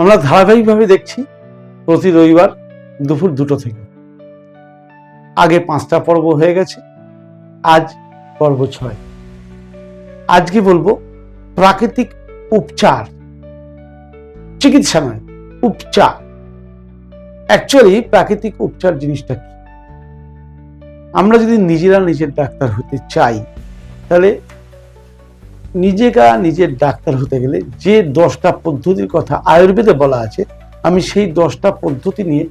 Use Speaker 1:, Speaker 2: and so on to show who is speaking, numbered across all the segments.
Speaker 1: আমরা ধারাবাহিকভাবে দেখছি প্রতি রবিবার দুপুর দুটো থেকে। আগে পাঁচটা পর্ব হয়ে গেছে, আজ পর্ব ছয়। আজকে বলব প্রাকৃতিক উপচার, চিকিৎসা নয়, উপচার। অ্যাকচুয়ালি প্রাকৃতিক উপচার জিনিসটা কি? আমরা যদি নিজেরা নিজের ডাক্তার হতে চাই, তাহলে নিজেকা নিজের ডাক্তার হতে গেলে যে দশটা পদ্ধতির কথা আয়ুর্বেদে বলা আছে, আমি সেই দশটা পদ্ধতি নিয়ে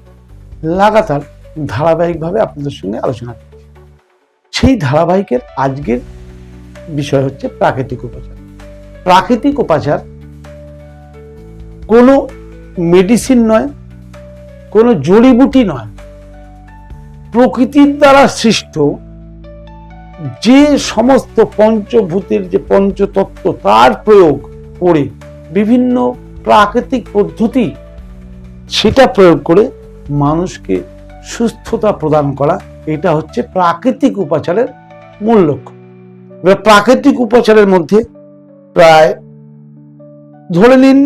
Speaker 1: লাগাতার ধারাবাহিকভাবে আপনাদের সঙ্গে আলোচনা করছি। সেই ধারাবাহিকের আজকের বিষয় হচ্ছে প্রাকৃতিক উপাচার। প্রাকৃতিক উপাচার কোনো মেডিসিন নয়, কোনো জড়িবুটি নয়। প্রকৃতির দ্বারা সৃষ্ট যে সমস্ত পঞ্চভূতের যে পঞ্চতত্ত্ব, তার প্রয়োগ করে বিভিন্ন প্রাকৃতিক পদ্ধতি, সেটা প্রয়োগ করে মানুষকে সুস্থতা প্রদান করা, এটা হচ্ছে প্রাকৃতিক উপাচারের মূল লক্ষ্য। এবার প্রাকৃতিক উপাচারের মধ্যে প্রায় ধরে নিন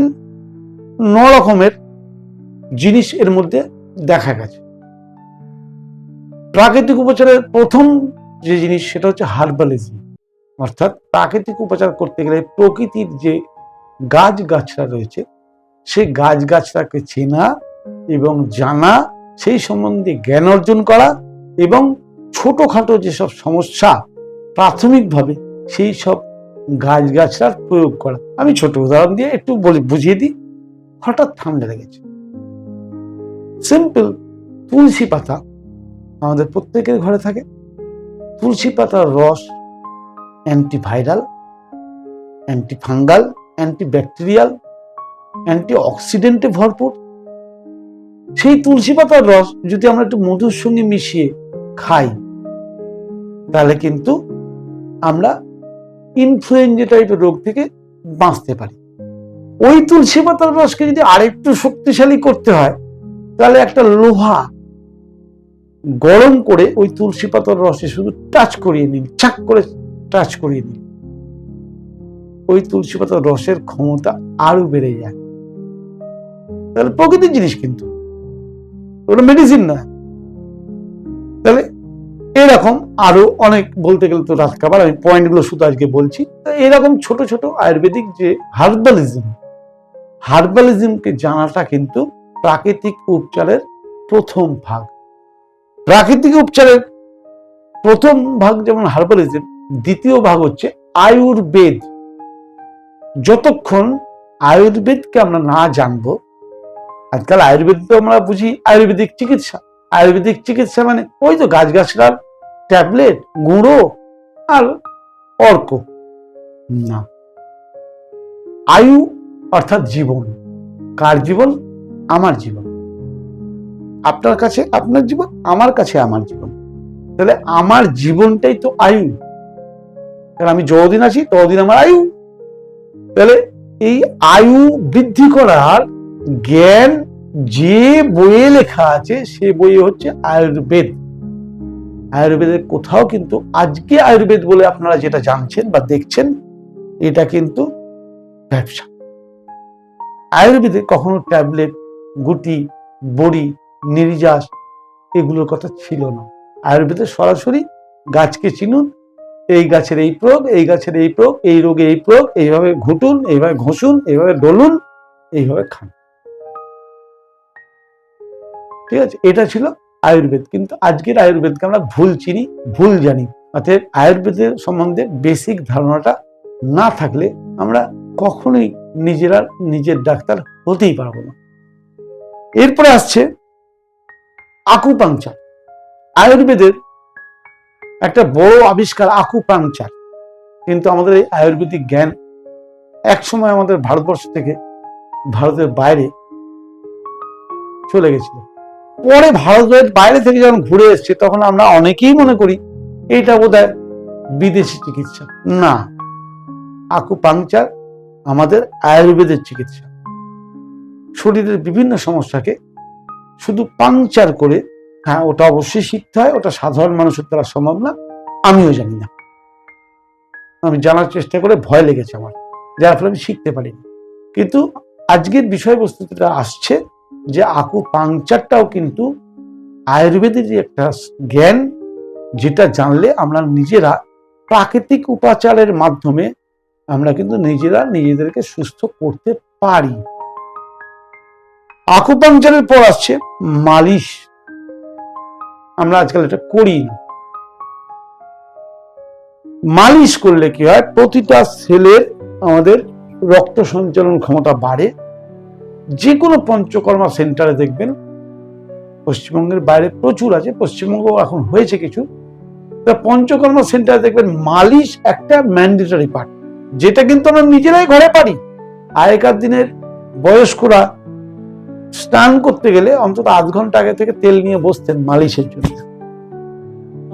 Speaker 1: ন রকমের জিনিস এর মধ্যে দেখা গেছে। প্রাকৃতিক উপচারের প্রথম যে জিনিস, সেটা হচ্ছে হার্বালিজম। অর্থাৎ প্রাকৃতিক উপচার করতে গেলে প্রকৃতির যে গাছ গাছরা রয়েছে, সেই গাছ গাছরাকে চেনা এবং জানা, সেই সম্বন্ধে জ্ঞান অর্জন করা এবং ছোটখাটো যেসব সমস্যা প্রাথমিকভাবে সেই সব গাছ গাছরার প্রয়োগ করা। আমি ছোট উদাহরণ দিয়ে একটু বুঝিয়ে দিই। হঠাৎ ঠান্ডা লেগেছে। সিম্পল তুলসী পাতা আমাদের প্রত্যেকের ঘরে থাকে। তুলসী পাতার রস অ্যান্টিভাইরাল অ্যান্টিফাঙ্গাল অ্যান্টিব্যাকটেরিয়াল অ্যান্টি অক্সিডেন্টে ভরপুর। সেই তুলসী পাতার রস যদি আমরা একটু মধুর সঙ্গে মিশিয়ে খাই, তাহলে কিন্তু আমরা ইনফ্লুয়েঞ্জা টাইপের রোগ থেকে বাঁচতে পারি। ওই তুলসী পাতার রসকে যদি আরেকটু শক্তিশালী করতে হয়, তাহলে একটা লোহা গরম করে ওই তুলসী পাতার রসে শুধু টাচ করিয়ে নিন, চাক করে টাচ করিয়ে নিন। ওই তুলসী পাতার রসের ক্ষমতা আরও বেড়ে যায়। তাহলে প্রকৃতির জিনিস কিন্তু। ওটা মেডিসিন না। তাহলে এরকম আরও অনেক বলতে গেলে তো রাত খাবার, আমি পয়েন্টগুলো শুধু আজকে বলছি। এরকম ছোট ছোট আয়ুর্বেদিক যে হার্বালিজম হার্বালিজমকে জানাটা কিন্তু প্রাকৃতিক উপচারের প্রথম ভাগ। প্রাকৃতিক উপচারের প্রথম ভাগ যেমন হার্বালিজম, দ্বিতীয় ভাগ হচ্ছে আয়ুর্বেদ। যতক্ষণ আয়ুর্বেদকে আমরা না জানব, আজকাল আয়ুর্বেদ তো আমরা বুঝি আয়ুর্বেদিক চিকিৎসা। আয়ুর্বেদিক চিকিৎসা মানে ওই তো গাছ গাছড়ার ট্যাবলেট, গুঁড়ো আর অর্ক। না। আয়ু অর্থাৎ জীবন। কার জীবন? আমার জীবন। আপনার কাছে, আপনার জীবন, আমার কাছে, আমার জীবন। তাহলে আমার জীবনটাই তো আয়ু। কারণ আমি যতদিন আছি, ততদিন আমার আয়ু। তাহলে এই আয়ু বৃদ্ধি করার জ্ঞান যে বইয়ে লেখা আছে, সে বই হচ্ছে আয়ুর্বেদ। আয়ুর্বেদের কোথাও কিন্তু আজকে আয়ুর্বেদ বলে আপনারা যেটা জানছেন বা দেখছেন, এটা কিন্তু ব্যবসা। আয়ুর্বেদে কখনো ট্যাবলেট, গুটি, বড়ি নির্যাস, এগুলোর কথা ছিল না। আয়ুর্বেদে সরাসরি গাছকে চিনুন, এই গাছের এই প্রয়োগ, এই গাছের এই প্রয়োগ, এই রোগে এই প্রয়োগ, এইভাবে ঘুটুন, এইভাবে ঘষুন, এইভাবে ডলুন, এইভাবে খান। ঠিক আছে, এটা ছিল আয়ুর্বেদ। কিন্তু আজকের আয়ুর্বেদকে আমরা ভুল চিনি, ভুল জানি। অতএব আয়ুর্বেদের সম্বন্ধে বেসিক ধারণাটা না থাকলে আমরা কখনোই নিজেরা, নিজের ডাক্তার হতেই পারব না। এরপরে আসছে আকুপাংচার আয়ুর্বেদের একটা বড় আবিষ্কার আকুপাংচার কিন্তু আমাদের এই আয়ুর্বেদিক জ্ঞান এক সময় আমাদের ভারতবর্ষ থেকে ভারতের বাইরে চলে গেছিল। পরে ভারতের বাইরে থেকে যখন ঘুরে এসছে, তখন আমরা অনেকেই মনে করি এইটা বোধ হয় বিদেশি চিকিৎসা। না আকুপাংচার আমাদের আয়ুর্বেদের চিকিৎসা। শরীরের বিভিন্ন সমস্যাকে শুধু পাংচার করে হ্যাঁ ওটা অবশ্যই শিখতে হয়, ওটা সাধারণ মানুষের দ্বারা সম্ভব না, আমিও জানি না। আমি জানার চেষ্টা করে ভয় লেগেছে আমার, যার ফলে আমি শিখতে পারিনি। কিন্তু আজকের বিষয়বস্তুটা আসছে যে আকু পাংচারটাও কিন্তু আয়ুর্বেদের যে একটা জ্ঞান, যেটা জানলে আমরা নিজেরা প্রাকৃতিক উপাচারের মাধ্যমে আমরা কিন্তু নিজেরা নিজেদেরকে সুস্থ করতে পারি। আকুপাংচারের পর আসছে মালিশ। আমরা আজকাল এটা করি না। মালিশ করলে কি হয়? প্রতিটা সেলের আমাদের রক্ত সঞ্চালন ক্ষমতা বাড়ে। যে কোনো পঞ্চকর্মা সেন্টারে দেখবেন, পশ্চিমবঙ্গের বাইরে প্রচুর আছে পশ্চিমবঙ্গ এখন হয়েছে কিছু। তা পঞ্চকর্মা সেন্টারে দেখবেন মালিশ একটা ম্যান্ডেটরি পার্ট যেটা কিন্তু আমরা নিজেরাই ঘরে পারি। আগেকার দিনের বয়স্করা স্নান করতে গেলে অন্তত আধ ঘণ্টা আগে থেকে তেল নিয়ে বসতেন মালিশের জন্য।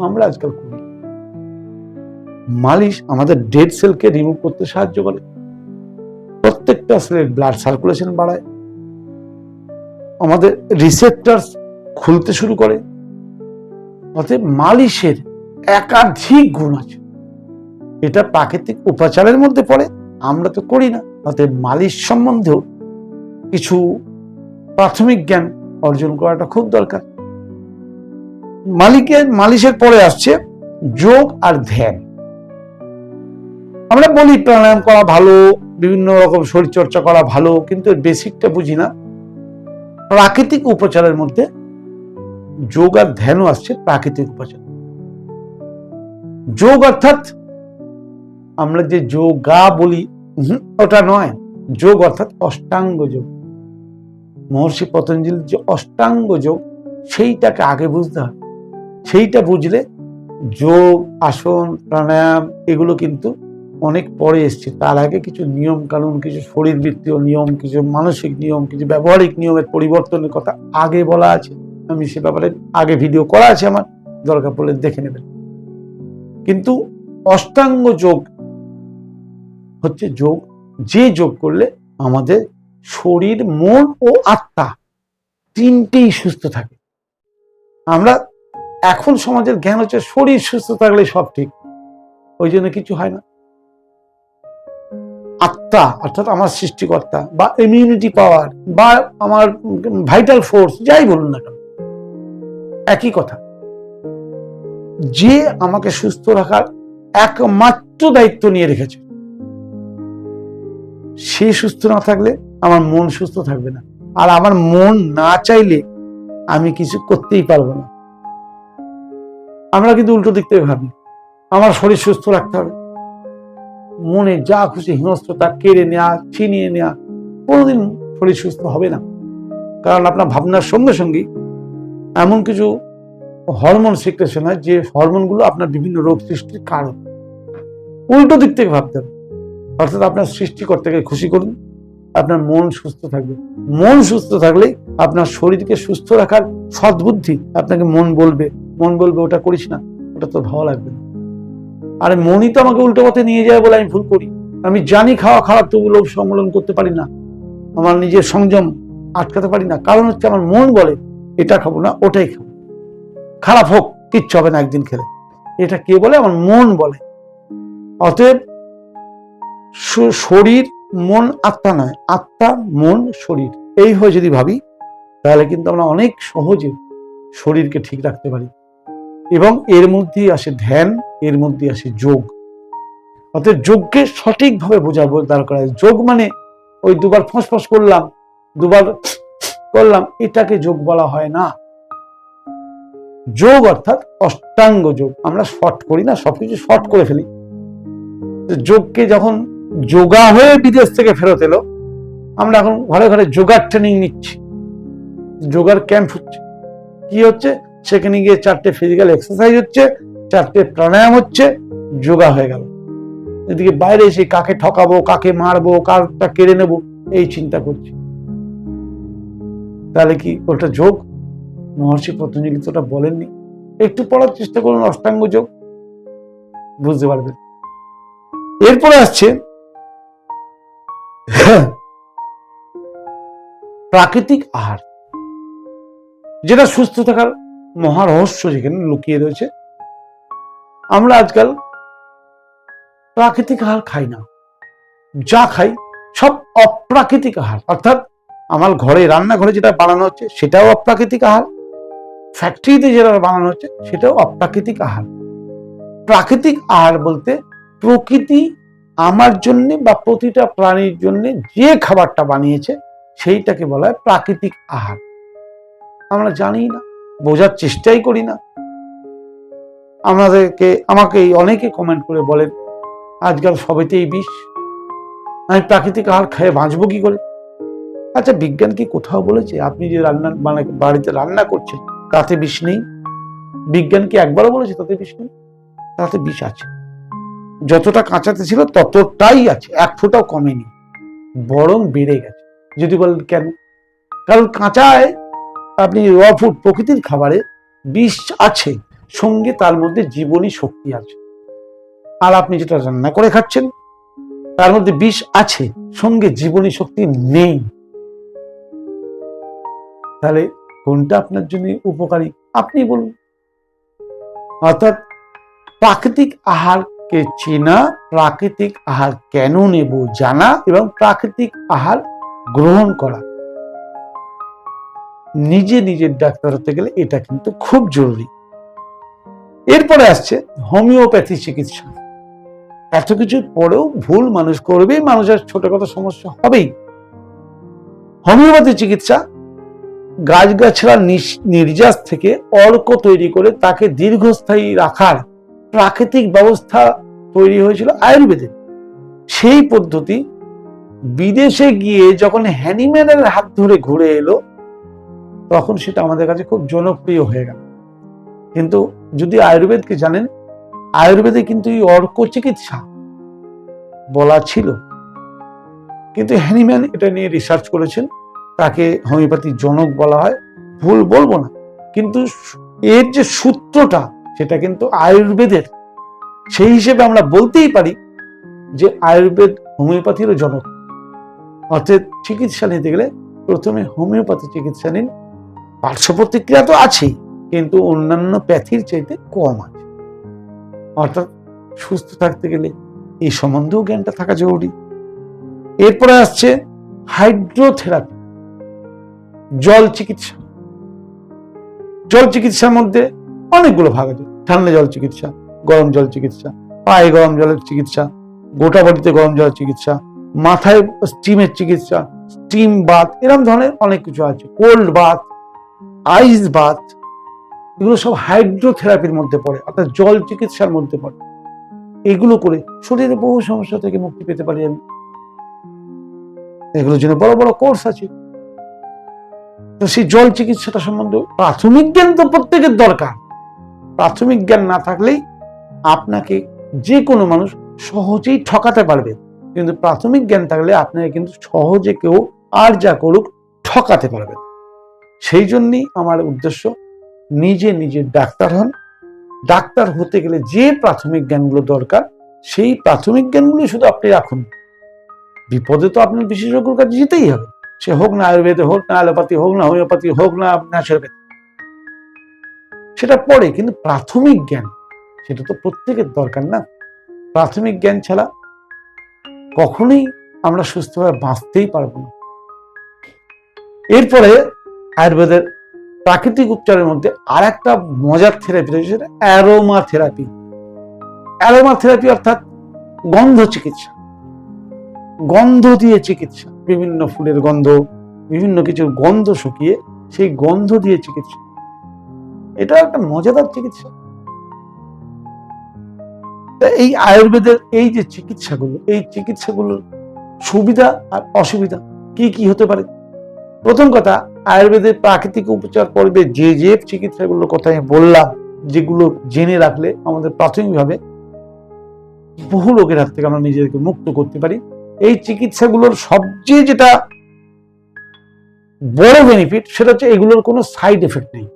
Speaker 1: আমরা আজকাল করি। মালিশ আমাদের ডেড সেলকে রিমুভ করতে সাহায্য করে। প্রত্যেকটা সেলের ব্লাড সার্কুলেশন বাড়ায়। আমাদের রিসেপ্টার খুলতে শুরু করে। অতএব মালিশের একাধিক গুণ আছে। এটা প্রাকৃতিক উপাচারের মধ্যে পড়ে। আমরা তো করি না। অতএব মালিশ সম্বন্ধেও কিছু প্রাথমিক জ্ঞান অর্জন করাটা খুব দরকার। মালিকের, মালিশের পরে আসছে যোগ আর ধ্যান। আমরা বলি প্রাণায়াম করা ভালো, বিভিন্ন রকম শরীর চর্চা করা ভালো, কিন্তু বেসিকটা বুঝি না। প্রাকৃতিক উপচারের মধ্যে যোগ আর ধ্যানও আসছে প্রাকৃতিক উপচার। যোগ অর্থাৎ আমরা যে যোগা বলি ওটা নয়। যোগ অর্থাৎ অষ্টাঙ্গ যোগ। মহর্ষি পতঞ্জলির যে অষ্টাঙ্গ যোগ, সেইটাকে আগে বুঝতে হয়। সেইটা বুঝলে যোগ, আসন, প্রাণায়াম, এগুলো কিন্তু অনেক পরে এসছে। তার আগে কিছু নিয়ম কানুন, কিছু শরীরবৃত্তীয় নিয়ম, কিছু মানসিক নিয়ম, কিছু ব্যবহারিক নিয়মের পরিবর্তনের কথা আগে বলা আছে। আমি সে ব্যাপারে আগে ভিডিও করা আছে আমার, দরকার পড়লে দেখে নেবেন। কিন্তু অষ্টাঙ্গ যোগ হচ্ছে যোগ, যে যোগ করলে আমাদের শরীর, মন ও আত্মা তিনটেই সুস্থ থাকে। আমরা এখন সমাজের জ্ঞান হচ্ছে শরীর সুস্থ থাকলে সব ঠিক, ওই জন্য কিছু হয় না। আত্মা, অর্থাৎ আমার সৃষ্টিকর্তা বা ইমিউনিটি পাওয়ার বা আমার ভাইটাল ফোর্স যাই বলুন না কেন, একই কথা। যে আমাকে সুস্থ রাখার একমাত্র দায়িত্ব নিয়ে রেখেছে, সে সুস্থ না থাকলে আমার মন সুস্থ থাকবে না। আর আমার মন না চাইলে আমি কিছু করতেই পারব না। আমরা কিন্তু উল্টো দিক থেকে ভাবি, আমার শরীর সুস্থ রাখতে হবে। মনে যা খুশি হিংস্রতা কেড়ে নেওয়া ছিনিয়ে নেওয়া কোনোদিন শরীর সুস্থ হবে না। কারণ আপনার ভাবনার সঙ্গে সঙ্গে এমন কিছু হরমোন সিক্রেশন হয়, যে হরমোনগুলো আপনার বিভিন্ন রোগ সৃষ্টির কারণ। উল্টো দিক থেকে ভাবতে হবে। অর্থাৎ আপনার সৃষ্টিকর্তাকে খুশি করুন আপনার মন সুস্থ থাকবে। মন সুস্থ থাকলে আপনার শরীরকে সুস্থ রাখার সদ্বুদ্ধি আপনাকে মন বলবে। মন বলবে, ওটা করিস না, ওটা তো ভালো লাগবে না। আরে মনই তো আমাকে উল্টো পথে নিয়ে যায় বলে আমি ভুল করি। আমি জানি খাওয়া খারাপ, তবু লোভ সম্মেলন করতে পারি না। আমার নিজের সংযম আটকাতে পারি না। কারণ হচ্ছে আমার মন বলে, এটা খাব না, ওটাই খাব। খারাপ হোক, কিচ্ছু হবে না একদিন খেলে। এটা কে বলে? আমার মন বলে। অতএব শরীর মন আত্মা নয়, আত্মা, মন, শরীর। এই হয়ে যদি ভাবি, তাহলে কিন্তু আমরা অনেক সহজে শরীরকে ঠিক রাখতে পারি। এবং এর মধ্যেই আসে ধ্যান, এর মধ্যে আসে যোগ। অর্থাৎ যোগকে সঠিকভাবে বোঝার দরকার আছে। যোগ মানে ওই দুবার ফসফস করলাম, দুবার করলাম, এটাকে যোগ বলা হয় না। যোগ অর্থাৎ অষ্টাঙ্গ যোগ। আমরা শর্ট করি না, সবকিছু শর্ট করে ফেলি। যোগকে যখন যোগা হয়ে বিদেশ থেকে ফেরত এলো। আমরা এখন ঘরে ঘরে যোগার ট্রেনিং নিচ্ছি। যোগার ক্যাম্প হচ্ছে। কি হচ্ছে? সেখানে গিয়ে চারটে ফিজিক্যাল এক্সারসাইজ হচ্ছে, চারটে প্রাণায়াম হচ্ছে, যোগা হয়ে গেল। এদিকে বাইরে এসে কাকে ঠকাবো, কাকে মারবো, কারটা কেড়ে নেব, এই চিন্তা করছি। তাহলে কি ওটা যোগ? মহর্ষি পতঞ্জলি তো ওটা বলেননি। একটু পড়ার চেষ্টা করুন, অষ্টাঙ্গ যোগ। বুঝতে পারবেন। এরপরে আসছে প্রাকৃতিক আহার, যেটা সুস্থ থাকার মহারহস্য যেখানে লুকিয়ে রয়েছে। আমরা আজকাল প্রাকৃতিক আহার খাই না। যা খাই, সব অপ্রাকৃতিক আহার। অর্থাৎ আমার ঘরে, রান্নাঘরে যেটা বানানো হচ্ছে, সেটাও অপ্রাকৃতিক আহার। ফ্যাক্টরিতে যেটা বানানো হচ্ছে, সেটাও অপ্রাকৃতিক আহার। প্রাকৃতিক আহার বলতে প্রকৃতি আমার জন্যে বা প্রতিটা প্রাণীর জন্য যে খাবারটা বানিয়েছে, সেইটাকে বলা হয় প্রাকৃতিক আহার। আমরা জানি না, বোঝার চেষ্টাই করি না। আমাদেরকে আমাকে অনেকে কমেন্ট করে বলেন, আজকাল সবেতেই বিষ। আমি প্রাকৃতিক আহার খেয়ে বাঁচবো কি করে? আচ্ছা বিজ্ঞান কি কোথাও বলেছে? আপনি যে রান্না মানে বাড়িতে রান্না করছেন, তাতে বিষ নেই? বিজ্ঞান কি একবারও বলেছে তাতে বিষ নেই? তাতে বিষ আছে। যতটা কাঁচাতে ছিল ততটাই আছে, এক ফোঁটাও কমেনি, বরং বেড়ে গেছে। যদি বলেন কেন? কারণ কাঁচায় আপনি র ফুড, প্রকৃতির খাবারে বিষ আছে, সঙ্গে তার মধ্যে জীবনী শক্তি আছে। আর আপনি যেটা রান্না করে খাচ্ছেন, তার মধ্যে বিষ আছে, সঙ্গে জীবনী শক্তি নেই। তাহলে কোনটা আপনার জন্য উপকারী? আপনি বলুন। অর্থাৎ প্রাকৃতিক আহারকে চেনা প্রাকৃতিক আহার কেন নেব জানা এবং প্রাকৃতিক আহার গ্রহণ করা। নিজে নিজের ডাক্তার হতে গেলে এটা কিন্তু খুব জরুরি। এরপরে আসছে হোমিওপ্যাথি চিকিৎসা। এত কিছুর পরেও ভুল মানুষ করবেই, মানুষের ছোট ছোটখাটো সমস্যা হবেই। হোমিওপ্যাথি চিকিৎসা গাছগাছড়া নির্যাস থেকে অর্ক তৈরি করে তাকে দীর্ঘস্থায়ী রাখার প্রাকৃতিক ব্যবস্থা তৈরি হয়েছিল আয়ুর্বেদে। সেই পদ্ধতি বিদেশে গিয়ে যখন হ্যানিম্যানের হাত ধরে ঘুরে এলো, তখন সেটা আমাদের কাছে খুব জনপ্রিয় হয়ে গেল। কিন্তু যদি আয়ুর্বেদকে জানেন, আয়ুর্বেদে কিন্তু এই অর্ক চিকিৎসা বলা ছিল। কিন্তু হ্যানিম্যান এটা নিয়ে রিসার্চ করেছেন, তাকে হোমিওপ্যাথির জনক বলা হয়, ভুল বলব না। কিন্তু এর যে সূত্রটা সেটা কিন্তু আয়ুর্বেদের। সেই হিসেবে আমরা বলতেই পারি যে আয়ুর্বেদ হোমিওপ্যাথিরও জনক। অর্থাৎ চিকিৎসা নিতে গেলে প্রথমে হোমিওপ্যাথি চিকিৎসা নিন। পার্শ্ব প্রতিক্রিয়া তো আছেই, কিন্তু অন্যান্য প্যাথির চাইতে কম আছে। অর্থাৎ সুস্থ থাকতে গেলে এই সম্বন্ধেও জ্ঞানটা থাকা জরুরি। এরপরে আসছে হাইড্রোথেরাপি, জল চিকিৎসা। জল চিকিৎসার মধ্যে অনেকগুলো ভাগ আছে। ঠান্ডা জল চিকিৎসা, গরম জল চিকিৎসা, পায়ে গরম জলের চিকিৎসা, গোটা বডিতে গরম জলের চিকিৎসা, মাথায় স্টিমের চিকিৎসা, স্টিম বাথ এরকম ধরনের অনেক কিছু আছে। কোল্ড বাথ, আইস বাথ, এগুলো সব হাইড্রোথেরাপির মধ্যে পড়ে, অর্থাৎ জল চিকিৎসার মধ্যে পড়ে। এগুলো করে শরীরে বহু সমস্যা থেকে মুক্তি পেতে পারি আমি। এগুলোর জন্য বড় বড় কোর্স আছে। তো সেই জল চিকিৎসাটা সম্বন্ধে প্রাথমিক জ্ঞান তো প্রত্যেকের দরকার। প্রাথমিক জ্ঞান না থাকলেই আপনাকে যে কোনো মানুষ সহজেই ঠকাতে পারবে। কিন্তু প্রাথমিক জ্ঞান থাকলে আপনাকে কিন্তু সহজে কেউ আর যা করুক ঠকাতে পারবে। সেই জন্যই আমার উদ্দেশ্য, নিজে নিজে ডাক্তার হন। ডাক্তার হতে গেলে যে প্রাথমিক জ্ঞানগুলো দরকার, সেই প্রাথমিক জ্ঞানগুলো শুধু আপনি রাখুন। বিপদে তো আপনার বিশেষজ্ঞর কাছে যেতেই হবে। সে হোক না আয়ুর্বেদে হোক না অ্যালোপ্যাথি হোক না হোমিওপ্যাথি হোক না ন্যাচুরোপ্যাথি সেটা পড়ে, কিন্তু প্রাথমিক জ্ঞান, সেটা তো প্রত্যেকের দরকার না। প্রাথমিক জ্ঞান ছাড়া কখনোই আমরা সুস্থভাবে বাঁচতেই পারব না। এরপরে আয়ুর্বেদের প্রাকৃতিক উপচারের মধ্যে আর একটা মজার থেরাপি রয়েছে, সেটা অ্যারোমা থেরাপি অ্যারোমা থেরাপি অর্থাৎ গন্ধ চিকিৎসা। গন্ধ দিয়ে চিকিৎসা। বিভিন্ন ফুলের গন্ধ, বিভিন্ন কিছুর গন্ধ শুকিয়ে সেই গন্ধ দিয়ে চিকিৎসা। এটা একটা মজাদার চিকিৎসা। এই আয়ুর্বেদের এই যে চিকিৎসাগুলো, এই চিকিৎসাগুলোর সুবিধা আর অসুবিধা কি কি হতে পারে? প্রথম কথা, আয়ুর্বেদের প্রাকৃতিক উপচার পর্বে যে যে চিকিৎসাগুলোর কথা আমি বললাম, যেগুলো জেনে রাখলে আমাদের প্রাথমিকভাবে বহু রোগের হাত থেকে আমরা নিজেদেরকে মুক্ত করতে পারি। এই চিকিৎসাগুলোর সবচেয়ে যেটা বড় বেনিফিট সেটা হচ্ছে এগুলোর কোনো সাইড এফেক্ট নেই।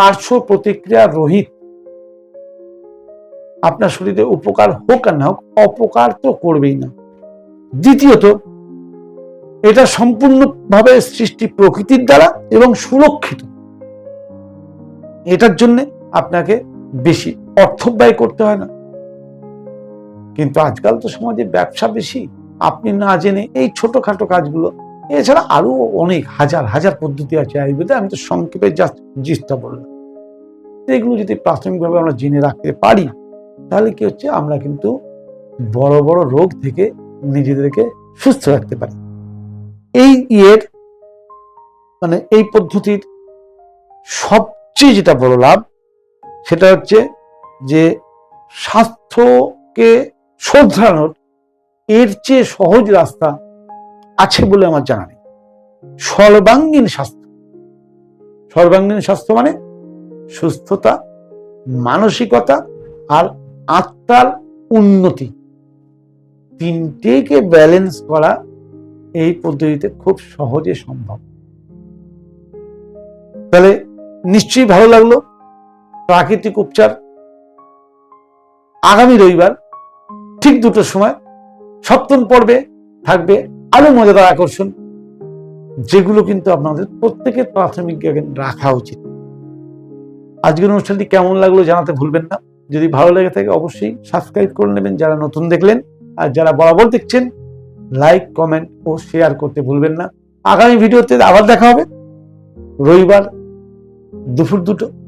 Speaker 1: পার্শ্ব প্রতিক্রিয়া রহিত। আপনার শরীরে উপকার হোক আর না হোক, অপকার তো করবেই না। দ্বিতীয়ত, এটা সম্পূর্ণভাবে সৃষ্টি প্রকৃতির দ্বারা এবং সুরক্ষিত। এটার জন্য আপনাকে বেশি অর্থ ব্যয় করতে হয় না। কিন্তু আজকাল তো সমাজে ব্যবসা বেশি। আপনি না জেনে এই ছোটখাটো কাজগুলো, এছাড়া আরও অনেক, হাজার হাজার পদ্ধতি আছে আয়ুর্বেদে, আমি তো সংক্ষেপে জাস্ট জিনিসটা বললাম। এগুলো যদি প্রাথমিকভাবে আমরা জেনে রাখতে পারি, তাহলে কি হচ্ছে? আমরা কিন্তু বড় বড় রোগ থেকে নিজেদেরকে সুস্থ রাখতে পারি। এই ইয়ের মানে এই পদ্ধতির সবচেয়ে যেটা বড় লাভ, সেটা হচ্ছে যে স্বাস্থ্যকে শোধরানোর এর চেয়ে সহজ রাস্তা আছে বলে আমার জানা নেই। সর্বাঙ্গীন স্বাস্থ্য। সর্বাঙ্গীন স্বাস্থ্য মানে সুস্থতা, মানসিকতা আর আত্মার উন্নতি। তিনটেকে ব্যালেন্স করা এই পদ্ধতিতে খুব সহজে সম্ভব। তাহলে নিশ্চয়ই ভালো লাগল প্রাকৃতিক উপচার। আগামী রবিবার ঠিক দুটোর সময় সপ্তম পর্বে থাকবে আরও মজাদার আকর্ষণ, যেগুলো কিন্তু আপনাদের প্রত্যেকের প্রাথমিক জ্ঞান রাখা উচিত। আজকের অনুষ্ঠানটি কেমন লাগল জানাতে ভুলবেন না। যদি ভালো লেগে থাকে অবশ্যই সাবস্ক্রাইব করে নেবেন, যারা নতুন দেখলেন আর যারা বরাবর দেখছেন লাইক কমেন্ট ও শেয়ার করতে ভুলবেন না। আগামী ভিডিওতে আবার দেখা হবে। রবিবার দুপুর দুটো।